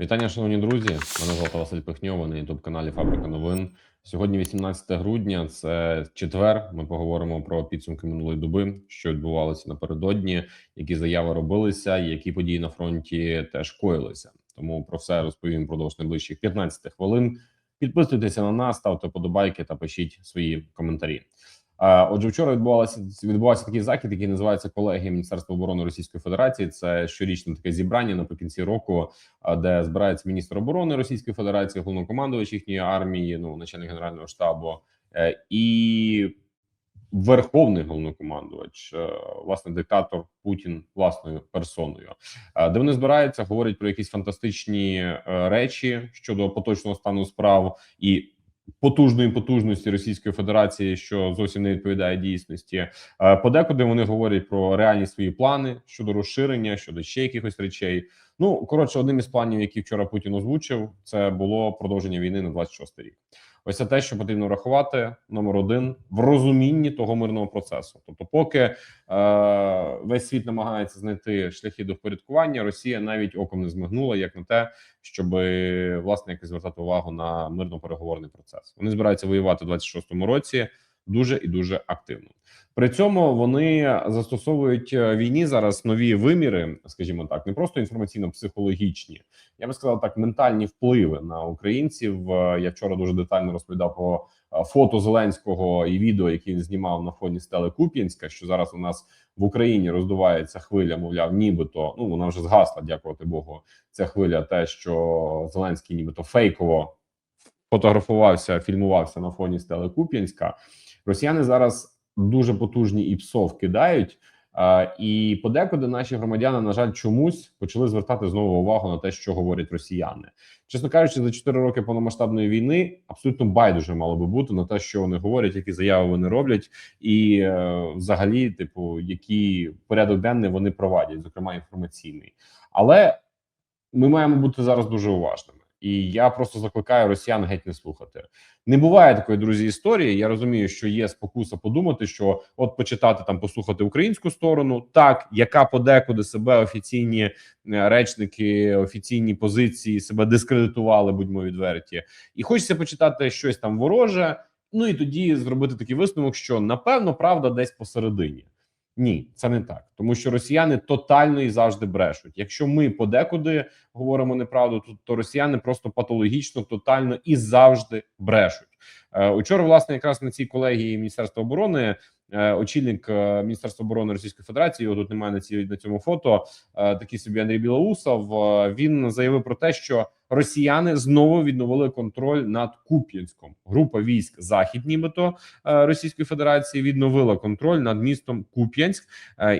Вітання, шановні друзі. Мене звати Василь Пихньо, ви на ютуб каналі Фабрика новин. Сьогодні 18 грудня. Це четвер. Ми поговоримо про підсумки минулої доби, що відбувалося напередодні, які заяви робилися, які події на фронті теж коїлися. Тому про все розповім впродовж найближчих 15 хвилин. Підписуйтеся на нас, ставте подобайки та пишіть свої коментарі. Отже, вчора відбувалося відбувався такий захід, який називається колегія Міністерства оборони Російської Федерації. Це щорічне таке зібрання наприкінці року, де збирається міністр оборони Російської Федерації, головнокомандувач їхньої армії, ну начальник генерального штабу е, і верховний головнокомандувач, е, власне, диктатор Путін власною персоною, Е, де вони збираються, говорять про якісь фантастичні речі щодо поточного стану справ і потужної потужності Російської Федерації, що зовсім не відповідає дійсності. Е, Подекуди вони говорять про реальні свої плани щодо розширення, щодо ще якихось речей. Ну коротше, одним із планів, які вчора Путін озвучив, це було продовження війни на 26 рік. Ось це те, що потрібно врахувати номер один в розумінні того мирного процесу. Тобто, поки е, весь світ намагається знайти шляхи до впорядкування, Росія навіть оком не змигнула, як на те, щоб власне якось звертати увагу на мирно-переговорний процес. Вони збираються воювати в 26-му році дуже і дуже активно. При цьому вони застосовують е, війні зараз нові виміри, скажімо так, не просто інформаційно-психологічні, я би сказав так, ментальні впливи на українців. Е, Я вчора дуже детально розповідав про е, фото Зеленського і відео, які він знімав на фоні стели Куп'янська. Що зараз у нас в Україні роздувається хвиля, мовляв, нібито ну вона вже згасла, дякувати Богу. Ця хвиля, те, що Зеленський, нібито фейково фотографувався, фільмувався на фоні стели Куп'янська. Росіяни зараз дуже потужні і псов кидають. І подекуди наші громадяни, на жаль, чомусь почали звертати знову увагу на те, що говорять росіяни. Чесно кажучи, за 4 роки повномасштабної війни абсолютно байдуже мало би бути на те, що вони говорять, які заяви вони роблять, і е, взагалі, типу, який порядок денний вони провадять, зокрема інформаційний. Але ми маємо бути зараз дуже уважними. І я просто закликаю росіян геть не слухати. Не буває такої друзі історії. Я розумію, що є спокуса подумати, що от почитати там, послухати українську сторону, так яка подекуди себе офіційні е, речники, офіційні позиції себе дискредитували, будьмо відверті, і хочеться почитати щось там вороже. Ну і тоді зробити такий висновок, що напевно правда десь посередині. Ні, це не так, тому що росіяни тотально і завжди брешуть. Якщо ми подекуди говоримо неправду, то, то росіяни просто патологічно, тотально і завжди брешуть. Е, учора, власне, якраз на цій колегії Міністерства оборони. Е, Очільник е, Міністерства оборони Російської Федерації його тут немає на цій на цьому фото. е, Такий собі Андрій Білоусов. Він заявив про те, що росіяни знову відновили контроль над Куп'янськом. Група військ захід, нібито е, Російської Федерації, відновила контроль над містом Куп'янськ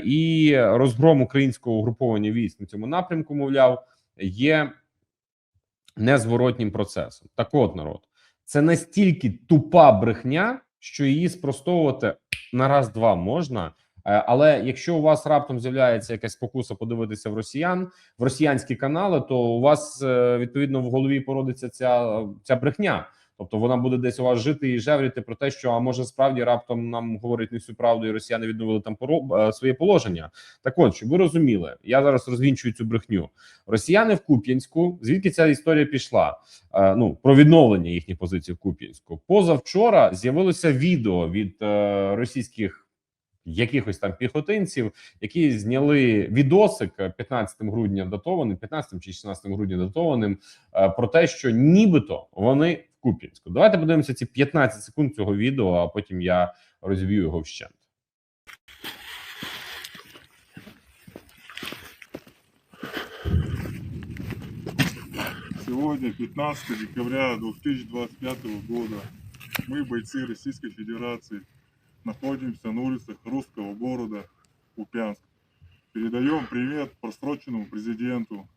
і розгром українського угруповання військ на цьому напрямку, мовляв, є незворотнім процесом. Так, от народ, це настільки тупа брехня, що її спростовувати на раз-два можна. Е, Але якщо у вас раптом з'являється якась спокуса подивитися в росіян в росіянські канали, то у вас е, відповідно в голові породиться ця, ця брехня. Тобто вона буде десь у вас жити і жевріти про те, що а може справді раптом нам говорять не всю правду, і росіяни відновили там поро- е, своє положення. Так от, щоб ви розуміли, я зараз розвінчую цю брехню. Росіяни в Куп'янську, звідки ця історія пішла? Е, ну про відновлення їхніх позицій в Куп'янську. Позавчора з'явилося відео від е, російських. Якихось там піхотинців, які зняли відосик е, 15 грудня датованим, 15 чи 16 грудня датованим е, про те, що нібито вони Куп'янську. Давайте подивимося ці 15 секунд цього відео, а потім я розб'ю його вщент. Сегодня, 15 декабря 2025 года, мы, бойцы Российской Федерации, находимся на улицах русского города Купянск. Передаем привет просроченному президенту.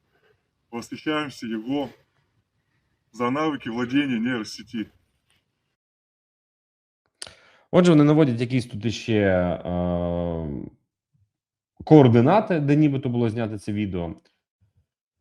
Восхищаемся его за навыки владения нейросети. Отже, вони наводять якісь тут іще е, координати, де нібито було знято це відео.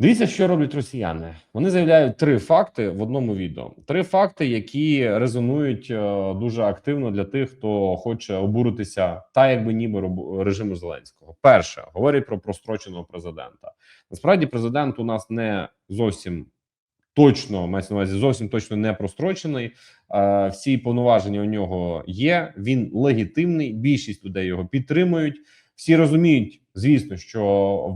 Дивіться, що роблять росіяни. Вони заявляють три факти в одному відео. Три факти, які резонують е, дуже активно для тих, хто хоче обуритися, та якби ніби режиму Зеленського. Перше говорять про простроченого президента. Насправді, президент у нас не зовсім точно мається на увазі зовсім точно не прострочений. Е, Всі повноваження у нього є. Він легітимний. Більшість людей його підтримують. Всі розуміють, звісно, що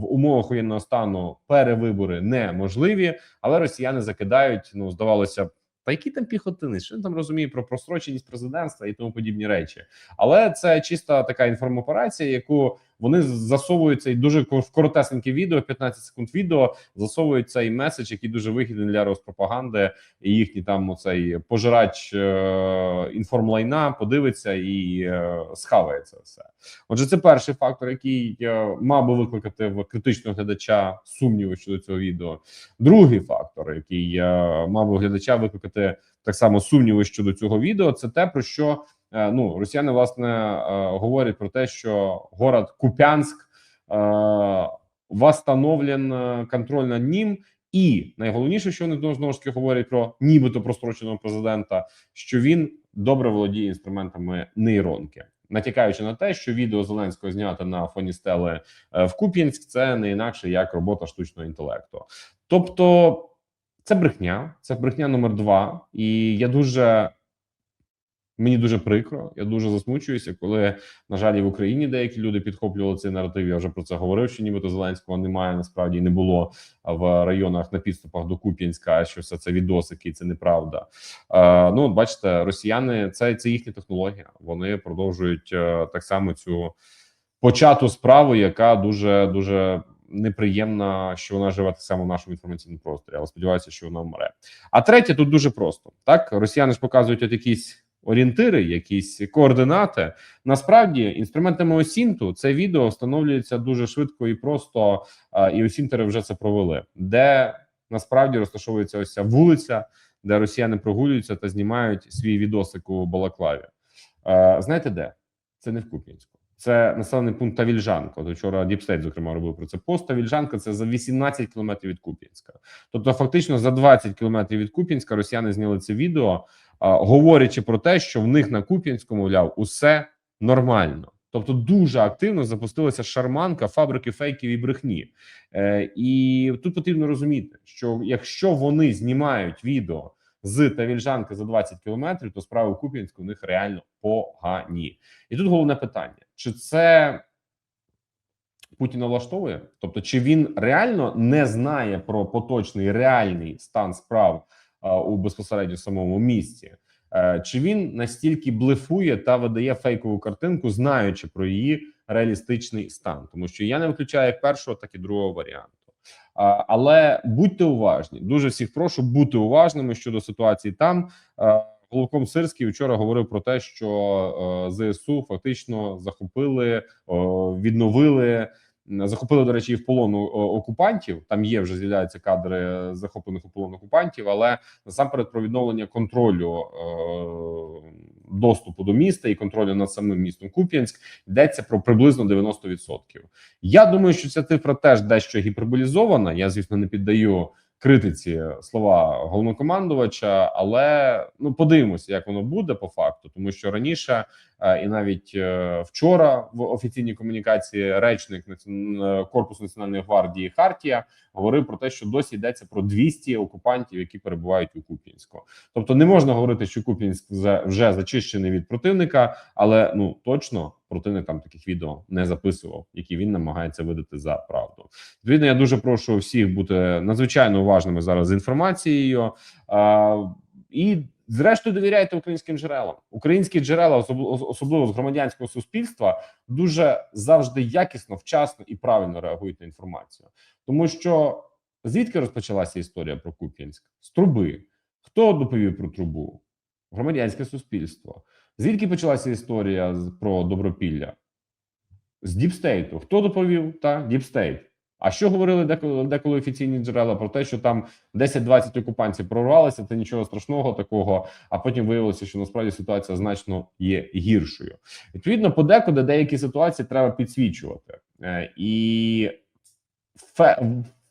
в умовах воєнного стану перевибори неможливі, але росіяни закидають. Ну здавалося б, та які там піхотинець, що він там розуміє про простроченість президентства і тому подібні речі. Але це чиста така інформоперація, яку вони засовують цей дуже кор- коротесеньке відео, 15 секунд відео, засовують цей меседж, який дуже вигідний для розпропаганди. І їхній там оцей пожирач е, інформлайна подивиться і е, схаває це все. Отже, це перший фактор, який е, мав би викликати в критичного глядача сумніви щодо цього відео. Другий фактор, який е, мав би глядача викликати так само сумніви щодо цього відео, це те про що ну росіяни власне е, говорять про те, що город Купянськ е, восстановлен е, контроль над ним. І найголовніше, що вони знову ж таки говорять про нібито простроченого президента, що він добре володіє інструментами нейронки, натякаючи на те, що відео Зеленського знято на фоні стели е, в Куп'янськ, це не інакше як робота штучного інтелекту. Тобто, це брехня, це брехня номер два. І я дуже мені дуже прикро. Я дуже засмучуюся, коли на жаль і в Україні деякі люди підхоплювали цей наратив. Я вже про це говорив. Що нібито Зеленського немає, насправді не було в районах на підступах до Куп'янська. Що все це відосики, це неправда. Е, ну, бачите, росіяни це, це їхня технологія. Вони продовжують е, так само цю почату справу, яка дуже дуже неприємна, що вона живе так само в нашому інформаційному просторі. Але сподіваюся, що вона вмре. А третє тут дуже просто так. Росіяни ж показують от якісь орієнтири, якісь координати. Насправді, інструментами осінту це відео встановлюється дуже швидко і просто. І осінтери вже це провели, де насправді розташовується ось ця вулиця, де росіяни прогулюються та знімають свій відосик у Балаклаві. Е, Знаєте де? Це не в Куп'янську. Це населений пункт Тавільжанка. От вчора Діпстейт, зокрема, робив про це пост. Тавільжанка це за 18 кілометрів від Куп'янська. Тобто, фактично, за 20 кілометрів від Куп'янська росіяни зняли це відео, а, говорячи про те, що в них на Куп'янську, мовляв, усе нормально. Тобто, дуже активно запустилася шарманка фабрики фейків і брехні. Е, і тут потрібно розуміти, що якщо вони знімають відео з Тавільжанки за 20 кілометрів, то справи в Куп'янську у них реально погані. І тут головне питання: чи це Путіна влаштовує? Тобто, чи він реально не знає про поточний реальний стан справ а, у безпосередньо самому місті? Е, Чи він настільки блефує та видає фейкову картинку, знаючи про її реалістичний стан? Тому що я не виключаю як першого, так і другого варіанту. А, Але будьте уважні. Дуже всіх прошу бути уважними щодо ситуації там. Е, Головком Сирський вчора говорив про те, що е, ЗСУ фактично захопили, відновили. Захопили, до речі, і в полону окупантів. Там є вже з'являються кадри захоплених у полон окупантів, але насамперед про відновлення контролю е, доступу до міста і контролю над самим містом Куп'янськ йдеться про приблизно 90%. Я думаю, що ця цифра теж дещо гіперболізована. Я, звісно, не піддаю критиці слова головнокомандувача, але ну подивимося, як воно буде по факту, тому що раніше і навіть е, вчора в офіційній комунікації речник е, корпусу національної гвардії Хартія говорив про те, що досі йдеться про 200 окупантів, які перебувають у Куп'янську. Тобто не можна говорити, що Куп'янськ вже зачищений від противника, але ну точно противник там таких відео не записував, які він намагається видати за правду. Відповідно, я дуже прошу всіх бути надзвичайно уважними зараз з інформацією. І зрештою довіряйте українським джерелам. Українські джерела, особливо з громадянського суспільства, дуже завжди якісно, вчасно і правильно реагують на інформацію. Тому що звідки розпочалася історія про Куп'янськ? З труби. Хто доповів про трубу? Громадянське суспільство. Звідки почалася історія про добропілля? З Діпстейту. Хто доповів? Та Діпстейт. А що говорили деколи, деколи офіційні джерела про те, що там 10-20 окупантів прорвалися, це нічого страшного такого. А потім виявилося, що насправді ситуація значно є гіршою. Відповідно, подекуди деякі ситуації треба підсвічувати, Е, і фе,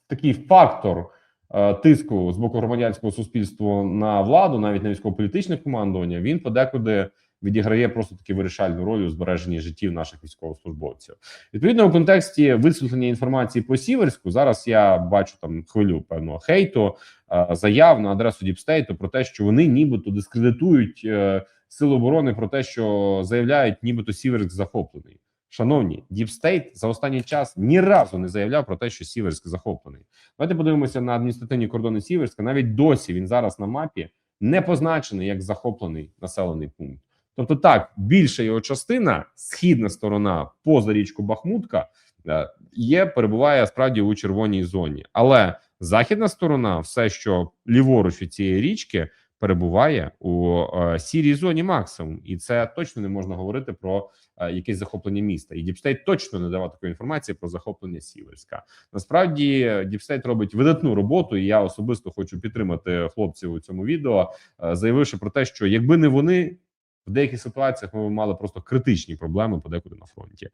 такий фактор е, тиску з боку громадянського суспільства на владу, навіть на військово-політичне командування, він подекуди відіграє просто таки вирішальну роль у збереженні життів наших військовослужбовців. Відповідно, у контексті висвітлення інформації по Сіверську зараз я бачу там хвилю певного хейту е, заяв на адресу Діпстейту про те, що вони нібито дискредитують е, сили оборони про те, що заявляють, нібито Сіверськ захоплений. Шановні, Діпстейт за останній час ні разу не заявляв про те, що Сіверськ захоплений. Давайте подивимося на адміністративні кордони Сіверська. Навіть досі він зараз на мапі не позначений як захоплений населений пункт. Тобто, так більша його частина, східна сторона поза річку Бахмутка, е, є перебуває справді у червоній зоні, але західна сторона, все, що ліворуч від цієї річки, перебуває у е, сірій зоні максимум, і це точно не можна говорити про е, якесь захоплення міста. І Діпстейт точно не давав такої інформації про захоплення Сіверська. Насправді Діпстейт робить видатну роботу, і я особисто хочу підтримати хлопців у цьому відео, заявивши про те, що якби не вони. В деяких ситуаціях ми мали просто критичні проблеми подекуди на фронті.